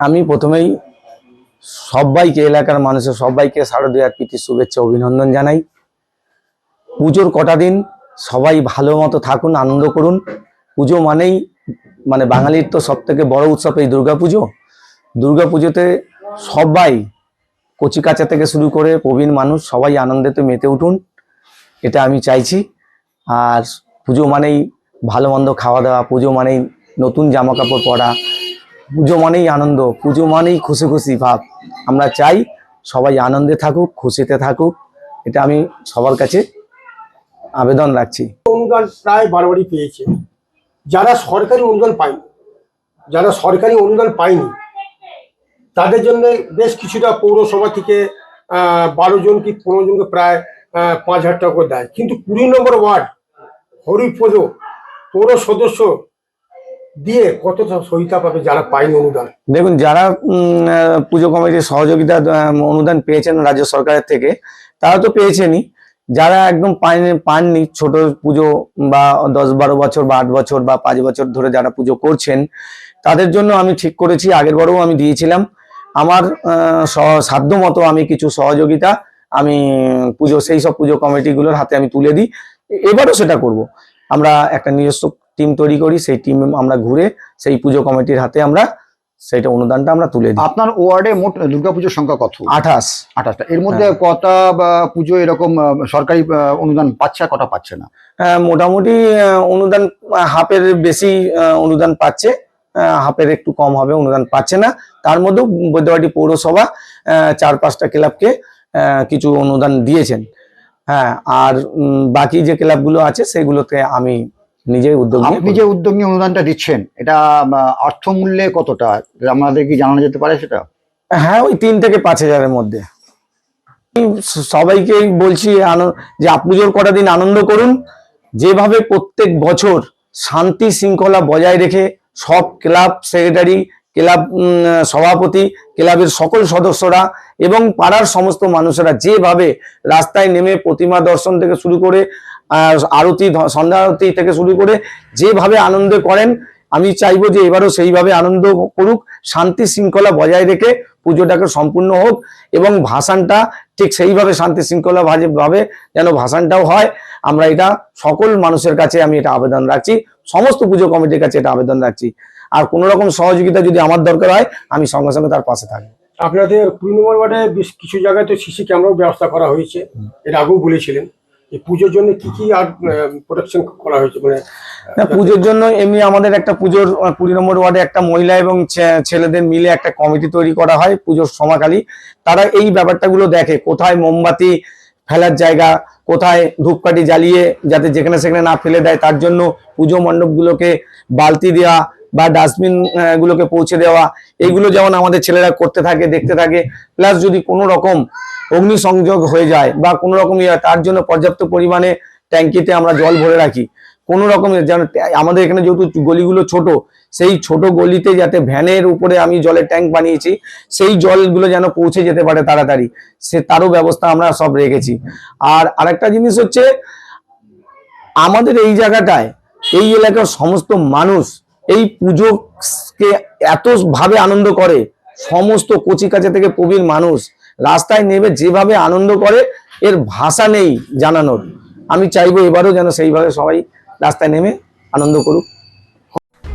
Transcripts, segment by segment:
আমি প্রথমেই সবাইকে, এলাকার মানুষের সবাইকে শারদীয়ার প্রীতি শুভেচ্ছা, অভিনন্দন জানাই। পুজোর কটা দিন সবাই ভালো মতো থাকুন, আনন্দ করুন। পুজো মানেই মানে বাঙালির তো সব থেকে বড় উৎসব এই দুর্গা পুজো দুর্গা কচিকাচা থেকে শুরু করে প্রবীণ মানুষ সবাই আনন্দেতে মেতে উঠুন, এটা আমি চাইছি। আর পুজো মানেই ভালো মন্দ খাওয়া দাওয়া, পুজো মানেই নতুন জামা কাপড় পরা, পুজো মানেই আনন্দ, পুজো মানেই খুশি খুশি ভাব। আমরা চাই সবাই আনন্দে থাকুক, খুশিতে থাকুক, এটা আমি সবার কাছে আবেদন রাখছি। অনুদান প্রায় বারবারই পেয়েছে। যারা সরকারি অনুদান পায়নি, যারা সরকারি অনুদান পায়নি তাদের জন্য বেশ কিছুটা পৌরসভা থেকে বারো জন কি পনেরো জনকে প্রায় পাঁচ হাজার টাকা করে দেয়। কিন্তু কুড়ি নম্বর ওয়ার্ড হরিপদ পৌর সদস্য দিয়ে কতটা সহিতা পাবে যারা পায়নি অনুদান? দেখুন, যারা পুজো কমিটির সহযোগিতা অনুদান পেয়েছেন রাজ্য সরকারের থেকে, তারা তো পেয়েছেনই। যারা একদম পায়নি, পাননি, ছোট পুজো বা দশ বারো বছর বা আট বছর বা পাঁচ বছর ধরে যারা পুজো করছেন, তাদের জন্য আমি ঠিক করেছি আগের বারেও আমি দিয়েছিলাম। আমার সাধ্য মতো আমি কিছু সহযোগিতা আমি পুজো সেই সব পুজো কমিটিগুলোর হাতে আমি তুলে দিই। এবারও সেটা করব। আমরা একটা নিজস্ব টিম তৈরি করি সেই টিম আমরা ঘুরে সেই পুজো কমিটির হাতে আমরা সেটা অনুদানটা আমরা তুলে দিই। আপনার ওয়ার্ডে মোট দুর্গাপুজোর সংখ্যা কত? আঠাশ। আঠাশটা। এর মধ্যে কটা বা পুজো এরকম সরকারি অনুদান পাচ্ছে কটা পাচ্ছে না? আহ, মোটামুটি অনুদান হাফের বেশি অনুদান পাচ্ছে। হাফের একটু কম হবে অনুদান পাচ্ছে না। তার মধ্যেও বৈদ্যবাটি পৌরসভা চার পাঁচটা ক্লাবকে কিছু অনুদান দিয়েছেন। হ্যাঁ আর বাকি যে ক্লাবগুলো আছে সেগুলোতে আমি নিজেই উদ্যোগ আপনি যে উদ্যোগ নিয়ে অনুদানটা দিচ্ছেন এটা অর্থমূল্যে কতটা? আমাদের কি জানানো যেতে পারে সেটা? হ্যাঁ ওই তিন থেকে পাঁচ হাজারের মধ্যে। আমি স- সবাইকেই বলছি যে আপ- পুজোর কটা দিন আনন্দ করুন। যেভাবে প্রত্যেক বছর শান্তি শৃঙ্খলা বজায় রেখে সব ক্লাব সেক্রেটারি, ক্লাব সভাপতি, ক্লাবের সকল সদস্যরা এবং পাড়ার সমস্ত মানুষেরা যেভাবে রাস্তায় নেমে প্রতিমা দর্শন থেকে শুরু করে আরতি সন্ধ্যা আরতি থেকে শুরু করে যেভাবে আনন্দ করেন, আমি চাইব যে এবারও সেইভাবে আনন্দ করুক, শান্তি শৃঙ্খলা বজায় রেখে পুজোটাকে সম্পূর্ণ হোক এবং ভাসানটা ঠিক সেইভাবে শান্তি শৃঙ্খলা ভাবে যেন ভাসানটাও হয়। আমরা এটা সকল মানুষের কাছে আমি এটা আবেদন রাখছি। সমস্ত পুজো কমিটির কাছে এটা আবেদন রাখছি। আর কোনো রকম সহযোগিতা যদি আমার দরকার হয় আমি সঙ্গে সঙ্গে তার পাশে থাকব। আপনাদের কুড়ি নম্বর ওয়ার্ডে বেশ কিছু জায়গায় তো সিসি ক্যামেরাও ব্যবস্থা করা হয়েছে। এর আগেও বলেছিলেন এই পুজোর জন্য কি কি আর প্রোটেকশন করা হয়েছে? মানে না, পুজোর জন্য এমনি আমাদের একটা পুজোর কুড়ি নম্বর ওয়ার্ডে একটা মহিলা এবং ছেলেদের মিলে একটা কমিটি তৈরি করা হয় পুজোর সময়কালী তারা এই ব্যাপারটাগুলো দেখে কোথায় মোমবাতি ফেলার জায়গা, কোথায় ধূপকাঠি জ্বালিয়ে যাতে যেখানে সেখানে না ফেলে দেয়, তার জন্য পুজো মণ্ডপগুলোকে বালতি দেওয়া বা ডাস্টবিন গুলোকে পৌঁছে দেওয়া। এইগুলো যেমন আমাদের ছেলেরা করতে থাকে, দেখতে থাকে, প্লাস যদি কোনো রকম অগ্নিসংযোগ হয়ে যায় বা কোনো রকম ইয়ে তার জন্য পর্যাপ্ত পরিমাণে ট্যাঙ্কিতে আমরা জল ভরে রাখি। কোনো রকমের যেন আমাদের এখানে যেহেতু গলিগুলো ছোট, সেই ছোট গলিতে যাতে ভ্যানের উপরে আমি জলের ট্যাঙ্ক বানিয়েছি, সেই জলগুলো যেন পৌঁছে যেতে পারে তাড়াতাড়ি, সে তারও ব্যবস্থা আমরা সব রেখেছি। আর আরেকটা জিনিস হচ্ছে, আমাদের এই জায়গাটায়, এই এলাকার সমস্ত মানুষ, এই পুজোকে এত ভাবে আনন্দ করে, সমস্ত কচি কাছে থেকে প্রবীণ মানুষ, রাস্তায় নেমে যেভাবে আনন্দ করে, এর ভাষা নেই জানানোর। আমি চাইব এবারও যেন সেইভাবে সবাই রাস্তায় নেমে আনন্দ করুক।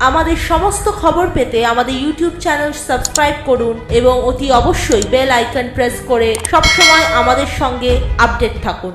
আমাদের সমস্ত খবর পেতে আমাদের ইউটিউব চ্যানেল সাবস্ক্রাইব করুন এবং অতি অবশ্যই বেল আইকন প্রেস করে সবসময় আমাদের সঙ্গে আপডেট থাকুন।